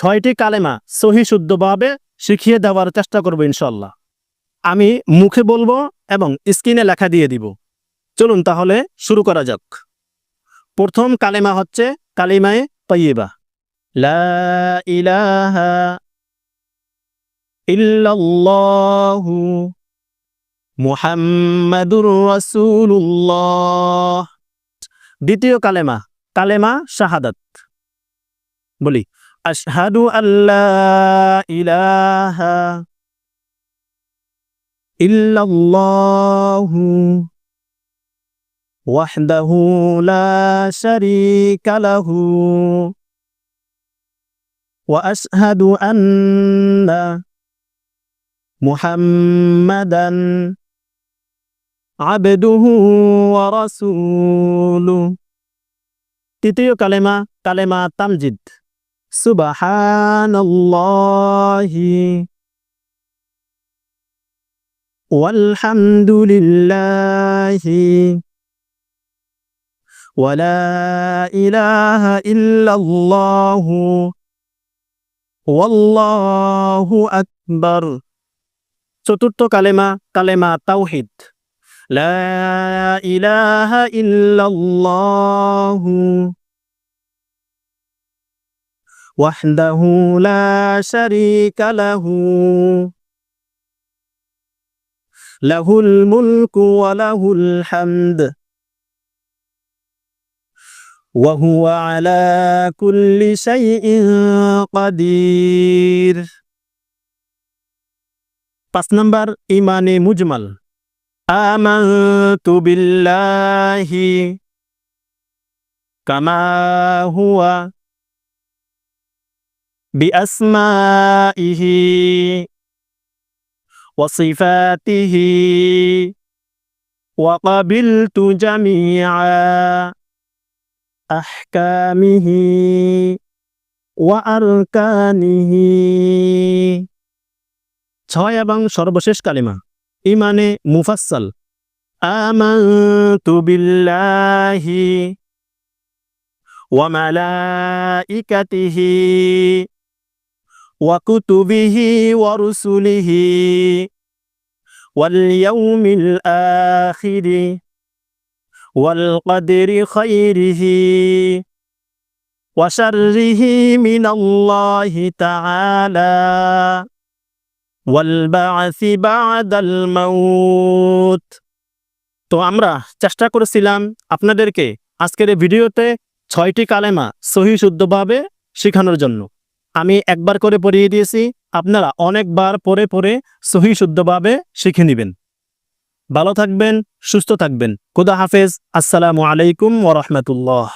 ছয়টি কালেমা সহি শুদ্ধভাবে শিখিয়ে দেওয়ার চেষ্টা করব ইনশাল্লাহ আমি মুখে বলব এবং স্ক্রিনে লেখা দিয়ে দিব। চলুন তাহলে শুরু করা যাক। প্রথম কালেমা হচ্ছে কালিমায়ে লা ইলাহা দ্বিতীয় কালেমা কালেমা শাহাদাত। বলি আশহাদু আল্লাহ ইলাহা ইল্লাল্লাহু وحده لا شريك له واشهد ان محمدا عبده ورسوله তৃতীয় কালেমা কালেমা তামজিদ সুবহানাল্লাহি walhamdulillahi ولا إله إلا الله والله أكبر চতুর্থ কালেমা কালেমা তাওহিদ লা ইলাহা ইল্লাল্লাহ ওয়াহদাহু লা শারীকা লাহু লাহুল মুলকু ওয়া লাহুল হামদ وهو على كل شيء قدير পাঁচ নাম্বার ইমানে মুজমাল আমানতু বিল্লাহি কামা হুয়া بأسمائه وصفاته وقبلت جميعا أحكامه وأركانه ছয় এবং সর্বশেষ কালিমা ইমানে মুফাসসাল আমানতু বিল্লাহি ওয়া মালাইকাতিহি ওয়া কুতুবিহি ওয়া রুসুলিহি ওয়াল ইয়াউমিল আখিরি والقدر خيره وشره من الله تعالى والبعث بعد الموت তো আমরা চেষ্টা করেছিলাম আপনাদেরকে আজকের এই ভিডিওতে ছয়টি কালেমা সহি শুদ্ধভাবে শেখানোর জন্য আমি একবার করে পড়িয়ে দিয়েছি, আপনারা অনেকবার পরে পরে সহি শুদ্ধভাবে শিখে নেবেন। ভালো থাকবেন, সুস্থ থাকবেন। খুদা হাফেজ, আসসালামু আলাইকুম ওরহমতুল্লাহ